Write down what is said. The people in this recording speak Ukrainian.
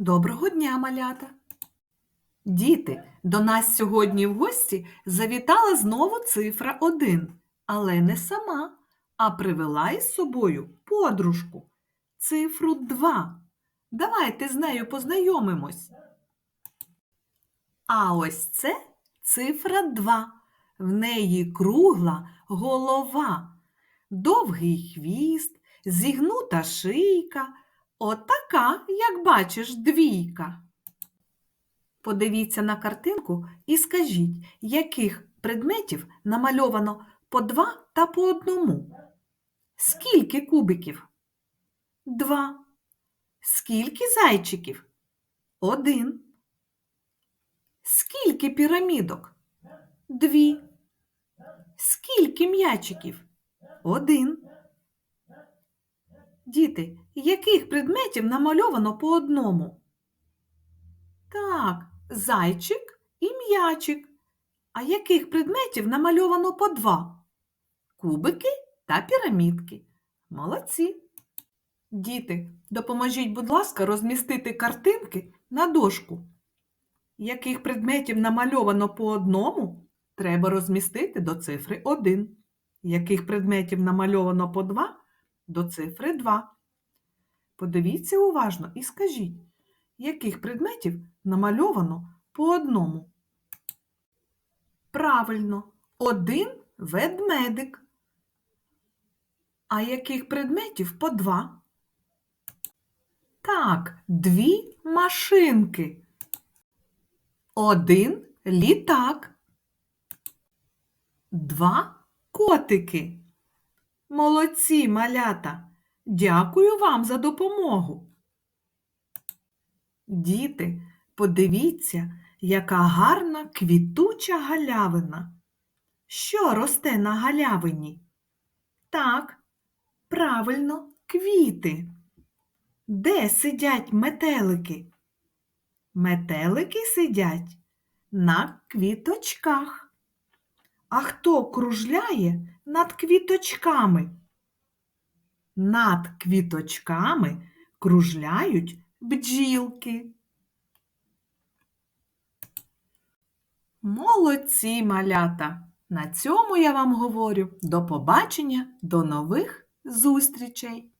Доброго дня, малята! Діти, до нас сьогодні в гості завітала знову цифра 1, але не сама, а привела із собою подружку, цифру 2. Давайте з нею познайомимось. А ось це цифра 2. В неї кругла голова, довгий хвіст, зігнута шийка. Отака, як бачиш, двійка. Подивіться на картинку і скажіть, яких предметів намальовано по два та по одному. Скільки кубиків? Два. Скільки зайчиків? Один. Скільки пірамідок? Дві. Скільки м'ячиків? Один. Діти, яких предметів намальовано по одному? Так, зайчик і м'ячик. А яких предметів намальовано по два? Кубики та пірамідки. Молодці. Діти, допоможіть, будь ласка, розмістити картинки на дошку. Яких предметів намальовано по одному, треба розмістити до цифри 1. Яких предметів намальовано по 2 до цифри 2. Подивіться уважно і скажіть, яких предметів намальовано по одному. Правильно, один ведмедик. А яких предметів по два? Так, дві машинки. Один літак. Два котики. Молодці, малята! Дякую вам за допомогу. Діти, подивіться, яка гарна квітуча галявина. Що росте на галявині? Так, правильно, квіти. Де сидять метелики? Метелики сидять на квіточках. А хто кружляє над квіточками? Над квіточками кружляють бджілки. Молодці малята! На цьому я вам говорю до побачення, до нових зустрічей!